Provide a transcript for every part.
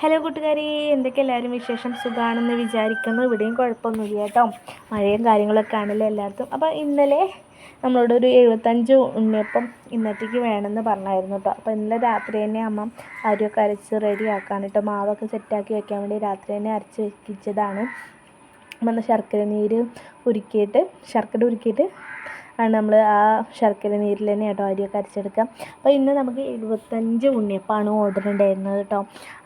Hello കൂട്ടുകാരി. എന്തൊക്കെ എല്ലാവരും വിശേഷം സുഖമാണെന്ന് വിചാരിക്കുന്നു? ഇവിടെയും കുഴപ്പമൊന്നുമില്ല കേട്ടോ. മഴയും കാര്യങ്ങളൊക്കെ ആണല്ലോ എല്ലായിടത്തും. അപ്പോൾ ഇന്നലെ നമ്മളോട് ഒരു എഴുപത്തഞ്ച് ഉണ്ണിയപ്പം ഇന്നത്തേക്ക് വേണമെന്ന് പറഞ്ഞായിരുന്നു കേട്ടോ. അപ്പോൾ ഇന്നലെ രാത്രി തന്നെ അമ്മ അരിയൊക്കെ അരച്ച് റെഡി ആക്കാൻ കേട്ടോ. മാവൊക്കെ സെറ്റാക്കി വെക്കാൻ വേണ്ടി രാത്രി തന്നെ അരച്ച് വെക്കിച്ചതാണ്. അമ്മ ശർക്കര നീര് ഉരുക്കിയിട്ട് ശർക്കര ഉരുക്കിയിട്ട് ആണ് നമ്മൾ ആ ശർക്കര നീരിൽ തന്നെ കേട്ടോ അരിയൊക്കെ അരച്ചെടുക്കുക. അപ്പോൾ ഇന്ന് നമുക്ക് എഴുപത്തഞ്ച് ഉണ്ണിയപ്പമാണ് ഓർഡർ ഉണ്ടായിരുന്നത് കേട്ടോ.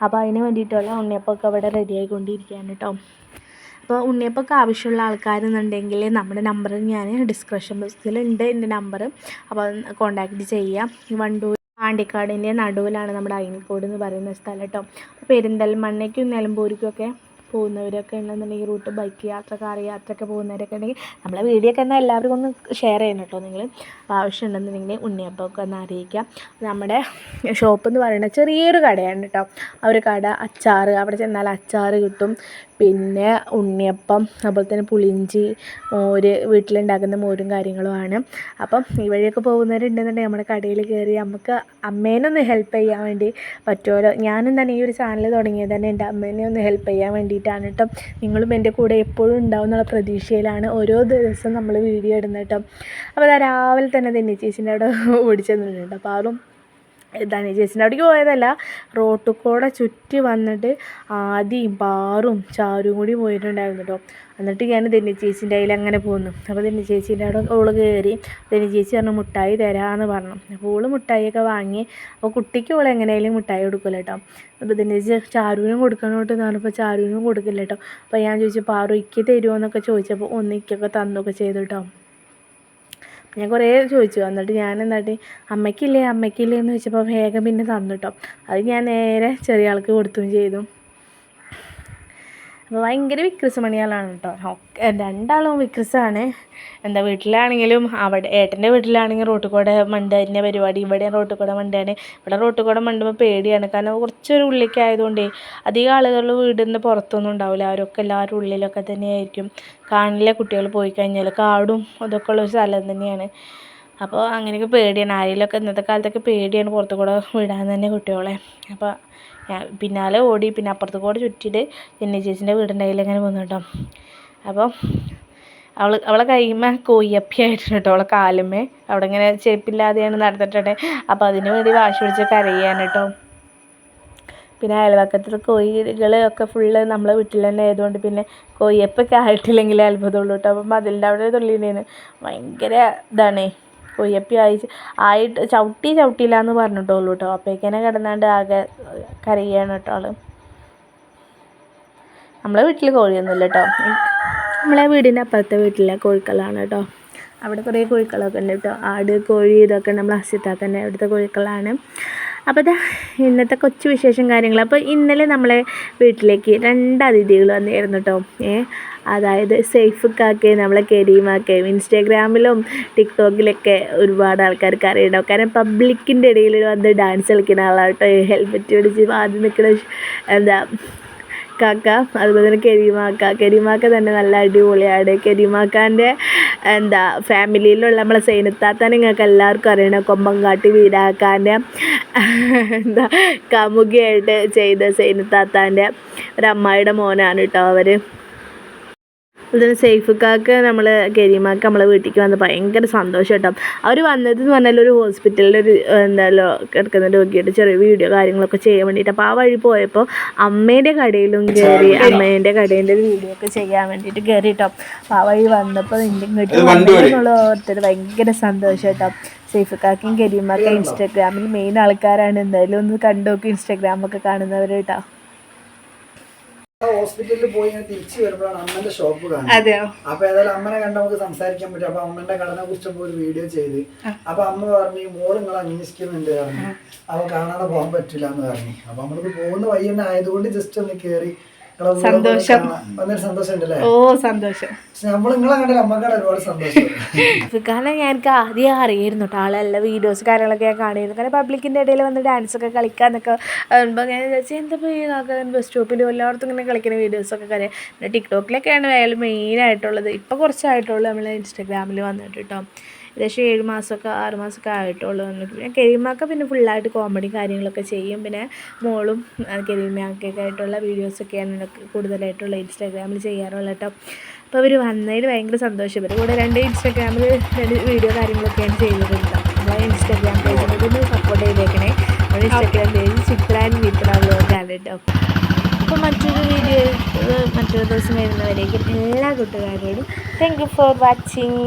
അപ്പോൾ അതിന് വേണ്ടിയിട്ടുള്ള ഉണ്ണിയപ്പമൊക്കെ അവിടെ റെഡി ആയിക്കൊണ്ടിരിക്കുകയാണ് കേട്ടോ. അപ്പോൾ ഉണ്ണിയപ്പൊക്കെ ആവശ്യമുള്ള ആൾക്കാരെന്നുണ്ടെങ്കിൽ നമ്മുടെ നമ്പർ ഞാൻ ഡിസ്ക്രിപ്ഷൻ ബോക്സിലുണ്ട് എന്റെ നമ്പർ അപ്പോൾ കോൺടാക്റ്റ് ചെയ്യാം. വണ്ടൂർ പാണ്ടിക്കാടിന്റെ നടുവിലാണ് നമ്മുടെ അയൽക്കോട് എന്ന് പറയുന്ന സ്ഥലം കേട്ടോ. പെരിന്തൽമണ്ണയ്ക്കും നിലമ്പൂരിക്കും ഒക്കെ പോകുന്നവരൊക്കെ ഉണ്ടെന്നുണ്ടെങ്കിൽ റൂട്ട് ബൈക്ക് യാത്ര കാർ യാത്രയൊക്കെ പോകുന്നവരൊക്കെ ഉണ്ടെങ്കിൽ നമ്മളെ വീഡിയോ ഒക്കെ എന്നാൽ എല്ലാവർക്കും ഒന്ന് ഷെയർ ചെയ്യണം കേട്ടോ. നിങ്ങൾ ആവശ്യമുണ്ടെന്നുണ്ടെങ്കിൽ ഉണ്ണിയപ്പമൊക്കെ ഒന്ന് അറിയിക്കാം. നമ്മുടെ ഷോപ്പ് എന്ന് പറയുന്നത് ചെറിയൊരു കടയാണ് കേട്ടോ. ആ ഒരു കട അച്ചാർ അവിടെ ചെന്നാൽ അച്ചാർ കിട്ടും. പിന്നെ ഉണ്ണിയപ്പം അതുപോലെ തന്നെ പുളിയിഞ്ചി മോര് വീട്ടിലുണ്ടാക്കുന്ന മോരും കാര്യങ്ങളുമാണ്. അപ്പം ഈ വഴിയൊക്കെ പോകുന്നവരുണ്ടെന്നുണ്ടെങ്കിൽ നമ്മുടെ കടയിൽ കയറി നമുക്ക് അമ്മേനൊന്ന് ഹെൽപ്പ് ചെയ്യാൻ വേണ്ടി പറ്റുമല്ലോ ഞാനും തന്നെ ഈ ഒരു ചാനൽ തുടങ്ങിയത് തന്നെ എന്റെ അമ്മേനെ ഒന്ന് ഹെൽപ്പ് ചെയ്യാൻ വേണ്ടിയിട്ടാണ് കേട്ടോ. നിങ്ങളും എന്റെ കൂടെ എപ്പോഴും ഉണ്ടാവും എന്നുള്ള പ്രതീക്ഷയിലാണ് ഓരോ ദിവസം നമ്മൾ വീഡിയോ ഇടുന്നത് കേട്ടോ. അപ്പോൾ രാവിലെ തന്നെ തന്നെ ചേച്ചീന്റെ അവിടെ ഓടിച്ചു തന്നിട്ടുണ്ട് അപ്പോൾ ആരും ധനി ചേച്ചിന്റെ അവിടേക്ക് പോയതല്ല. റോട്ടിൽ കൂടെ ചുറ്റി വന്നിട്ട് ആദ്യം പാറും ചാരും കൂടി പോയിട്ടുണ്ടായിരുന്നു കേട്ടോ. എന്നിട്ട് ഞാൻ ധന്യ ചേച്ചീന്റെ കയ്യിൽ അങ്ങനെ പോന്നു. അപ്പോൾ ധന്യ ചേച്ചീന്റെ അവിടെ ഓൾ കയറി ധന്യ ചേച്ചി പറഞ്ഞു മുട്ടായി തരാമെന്ന് പറഞ്ഞു. അപ്പോൾ ഓൾ മുട്ടായിയൊക്കെ വാങ്ങി. അപ്പോൾ കുട്ടിക്ക് ഓൾ എങ്ങനെയായാലും മുട്ടായി കൊടുക്കില്ല കേട്ടോ. അപ്പോൾ ധന്യ ചേച്ചി ചാരുവിനും കൊടുക്കണോട്ട് എന്ന് പറഞ്ഞപ്പോൾ ചാരുവിനും കൊടുക്കില്ല കേട്ടോ. അപ്പോൾ ഞാൻ ചോദിച്ചു പാറു ഇക്ക് തരുമോ? എന്നൊക്കെ ചോദിച്ചപ്പോൾ ഒന്നിക്കൊക്കെ തന്നൊക്കെ ചെയ്തു കേട്ടോ. ഞാൻ കുറേ ചോദിച്ചു. എന്നിട്ട് ഞാൻ എന്നിട്ട് അമ്മയ്ക്കില്ലേ അമ്മയ്ക്കില്ലേ? എന്ന് ചോദിച്ചപ്പോൾ വേഗം പിന്നെ തന്നു കേട്ടോ അത് ഞാൻ നേരെ ചെറിയ ആൾക്ക് കൊടുത്തും ചെയ്തു. ഭയങ്കര മണിയാളാണ് കേട്ടോ രണ്ടാളും വിക്രിസാണ്. എന്താ വീട്ടിലാണെങ്കിലും അവിടെ ഏട്ടന്റെ വീട്ടിലാണെങ്കിൽ റോട്ടിൽ കൂടെ മണ്ട തന്നെ പരിപാടി ഇവിടെ റോട്ടിൽ കൂടെ മണ്ടാണ് ഇവിടെ റോട്ടിൽ കൂടെ മണ്ടുമ്പോൾ പേടിയാണ്. കാരണം കുറച്ചൊരു ഉള്ളിലേക്ക് ആയതുകൊണ്ടേ അധികം ആളുകൾ വീടിൽ നിന്ന് പുറത്തൊന്നും ഉണ്ടാവില്ല. അവരൊക്കെ എല്ലാവരും ഉള്ളിലൊക്കെ തന്നെയായിരിക്കും. കാണില്ല കുട്ടികൾ പോയി കഴിഞ്ഞാൽ. കാടും അതൊക്കെ ഉള്ള ഒരു സ്ഥലം തന്നെയാണ്. അപ്പോൾ അങ്ങനെയൊക്കെ പേടിയാണ്. ആരെങ്കിലുമൊക്കെ ഇന്നത്തെ കാലത്തൊക്കെ പേടിയാണ് പുറത്തു കൂടെ വിടാൻ തന്നെ കുട്ടികളെ. അപ്പോൾ പിന്നാലെ ഓടി പിന്നെ അപ്പുറത്ത് കൂടെ ചുറ്റിയിട്ട് ചെന്നി ചേച്ചീന്റെ വീടിന്റെ കയ്യിൽ അങ്ങനെ വന്നു കേട്ടോ. അപ്പോൾ അവൾ അവളെ കൈമ കോയ്യപ്പിയായിട്ടുണ്ട് കേട്ടോ അവളെ കാലുമേ. അവിടെ ഇങ്ങനെ ചെപ്പില്ലാതെയാണ് നടന്നിട്ടുണ്ട്. അപ്പോൾ അതിന് വേണ്ടി വാശി പിടിച്ച് കരയാണ് കേട്ടോ. പിന്നെ അയൽവക്കത്തിൽ കോഴികൾ ഒക്കെ ഫുള്ള് നമ്മളെ വീട്ടിൽ തന്നെ ആയതുകൊണ്ട് പിന്നെ കോയ്യപ്പൊക്കെ ആയിട്ടില്ലെങ്കിൽ അത്ഭുതമുള്ളൂ കേട്ടോ. അപ്പം അതിന്റെ അവിടെ തുള്ളിയിട്ടുണ്ടായിരുന്നു ഭയങ്കര ഇതാണേ. കൊയ്യപ്പി ആയി ആയിട്ട് ചവിട്ടി ചവിട്ടിയില്ല എന്ന് പറഞ്ഞിട്ടുള്ളൂ കേട്ടോ അപ്പോഴേക്കനെ കിടന്നാണ്ട് ആകെ കരയാണ് കേട്ടോ ആൾ നമ്മളെ വീട്ടിൽ കോഴിയൊന്നുമില്ല കേട്ടോ നമ്മളെ വീടിന്റെ അപ്പുറത്തെ വീട്ടിലെ കോഴിക്കളാണ് കേട്ടോ അവിടെ കുറേ കോഴിക്കളൊക്കെ ഉണ്ട് കേട്ടോ ആട് കോഴി ഇതൊക്കെ നമ്മൾ തന്നെ അവിടുത്തെ കോഴിക്കളാണ്. അപ്പോൾ ഇതാ ഇന്നത്തെ കൊച്ചു വിശേഷം കാര്യങ്ങൾ അപ്പോൾ ഇന്നലെ നമ്മളെ വീട്ടിലേക്ക് രണ്ട് അതിഥികൾ വന്നിരുന്നു കേട്ടോ ഏ അതായത് സേഫ് സേഫുക്കാക്കെ നമ്മളെ കരീമാക്കയും ഇൻസ്റ്റാഗ്രാമിലും ടിക്ടോക്കിലൊക്കെ ഒരുപാട് ആൾക്കാർക്ക് അറിയണ്ടാവും. കാരണം പബ്ലിക്കിന്റെ ഇടയിൽ വന്ന് ഡാൻസ് കളിക്കുന്ന ആളാണ് കേട്ടോ ഹെൽമെറ്റ് പിടിച്ച് ആദ്യം നിൽക്കുന്ന എന്താ കാക്ക അതുപോലെ തന്നെ കരീമാക്ക. കരീമാക്ക തന്നെ നല്ല അടിപൊളിയാണ്. കരീമാക്കാന്റെ എന്താ ഫാമിലിയിലുള്ള നമ്മളെ സൈനത്താത്ത നിങ്ങൾക്ക് എല്ലാവർക്കും അറിയണം. കൊമ്പങ്കാട്ടി വീരാക്കാന്റെ എന്താ കാമുകിയായിട്ട് ചെയ്ത സൈനത്താത്താന്റെ ഒരു അമ്മായിയുടെ മോനാണ് കേട്ടോ അവർ അതുപോലെ സേഫുക്കാക്ക് നമ്മൾ കരീമാക്ക് നമ്മളെ വീട്ടിലേക്ക് വന്ന് ഭയങ്കര സന്തോഷം കേട്ടോ. അവർ വന്നത് എന്ന് പറഞ്ഞാൽ ഒരു ഹോസ്പിറ്റലിന്റെ ഒരു എന്തായാലും കിടക്കുന്ന രോഗിയുടെ ചെറിയ വീഡിയോ കാര്യങ്ങളൊക്കെ ചെയ്യാൻ വേണ്ടിയിട്ട് അപ്പോൾ ആ വഴി പോയപ്പോൾ അമ്മേന്റെ കടയിലും കയറി അമ്മേന്റെ കടേന്റെ വീഡിയോ ഒക്കെ ചെയ്യാൻ വേണ്ടിയിട്ട് കയറി കേട്ടോ അപ്പോൾ ആ വഴി വന്നപ്പോൾ ഇങ്ങോട്ട് വന്നുള്ള ഓർത്തിട്ട് ഭയങ്കര സന്തോഷം കേട്ടോ. സേഫുക്കാക്കും കരീമാക്കും ഇൻസ്റ്റാഗ്രാമിൽ മെയിൻ ആൾക്കാരാണ്. എന്തായാലും ഒന്ന് കണ്ടു നോക്കും ഇൻസ്റ്റാഗ്രാമൊക്കെ കാണുന്നവർ കേട്ടോ. ഹോസ്പിറ്റലിൽ പോയി ഇങ്ങനെ തിരിച്ചു വരുമ്പോഴാണ് അമ്മന്റെ ഷോപ്പ് കാണുന്നത്. അപ്പൊ ഏതായാലും അമ്മനെ കണ്ട നമുക്ക് സംസാരിക്കാൻ പറ്റും. അപ്പൊ അമ്മന്റെ കടനെ കുറിച്ച് ഒരു വീഡിയോ ചെയ്ത്. അപ്പൊ അമ്മ പറഞ്ഞു മോൾ നിങ്ങൾ അന്വേഷിക്കുന്നുണ്ട് പറഞ്ഞു. അപ്പൊ കാണാതെ പോകാൻ പറ്റില്ല എന്ന് പറഞ്ഞു. അപ്പൊ നമ്മളിപ്പോ പോകുന്ന വഴി തന്നെ ആയതുകൊണ്ട് ജസ്റ്റ് ഒന്ന് കേറി സന്തോഷം. വന്നൊരു സന്തോഷം ഉണ്ടല്ലേ ഓ സന്തോഷം. നമ്മൾ നിങ്ങളെ കണ്ടാൽ ഒരുപാട് സന്തോഷം. കാരണം ഞാൻ ആദ്യം അറിയായിരുന്നു കേട്ടോ ആളെല്ല വീഡിയോസ് കാര്യങ്ങളൊക്കെ ഞാൻ കാണിയിരുന്നു കാരണം പബ്ലിക്കിന്റെ ഇടയിൽ വന്ന് ഡാൻസ് ഒക്കെ കളിക്കാന്നൊക്കെ ഞാൻ വിചാരിച്ചു എന്താ ഇപ്പോൾ ബസ് സ്റ്റോപ്പിലും എല്ലായിടത്തും ഇങ്ങനെ കളിക്കുന്ന വീഡിയോസ് വീഡിയോസൊക്കെ കാര്യം? പിന്നെ ടിക്ടോക്കിലൊക്കെയാണ് അയാൾ മെയിനായിട്ടുള്ളത് ഇപ്പോൾ കുറച്ചായിട്ടുള്ളൂ നമ്മൾ ഇൻസ്റ്റാഗ്രാമിൽ വന്നിട്ട് കേട്ടോ ഏകദേശം ഏഴ് മാസമൊക്കെ ആറ് മാസമൊക്കെ ആയിട്ടുള്ളൂ പിന്നെ കെരിമാക്ക പിന്നെ ഫുള്ളായിട്ട് കോമഡി കാര്യങ്ങളൊക്കെ ചെയ്യും. പിന്നെ മോളും കെരിമാക്കൊക്കെ ആയിട്ടുള്ള വീഡിയോസൊക്കെയാണ് കൂടുതലായിട്ടുള്ള ഇൻസ്റ്റാഗ്രാമിൽ ചെയ്യാറുള്ളത് കേട്ടോ. അപ്പോൾ അവർ വന്നതിൽ ഭയങ്കര സന്തോഷം. ഇവർ കൂടെ രണ്ട് ഇൻസ്റ്റാഗ്രാമിൽ രണ്ട് വീഡിയോ കാര്യങ്ങളൊക്കെയാണ് ചെയ്തിട്ടുള്ളത് അപ്പോൾ ഇൻസ്റ്റാഗ്രാം പേജിൽ സപ്പോർട്ട് ചെയ്തേക്കണേ. നമ്മുടെ ഇൻസ്റ്റാഗ്രാം പേജ് ചിത്ര ആൻഡ് വ്ലോഗാണ് കേട്ടോ. അപ്പോൾ മറ്റൊരു വീഡിയോ മറ്റൊരു ദിവസം വരുന്നവരേക്കും എല്ലാ കൂട്ടുകാരോടും താങ്ക് യു ഫോർ വാച്ചിങ്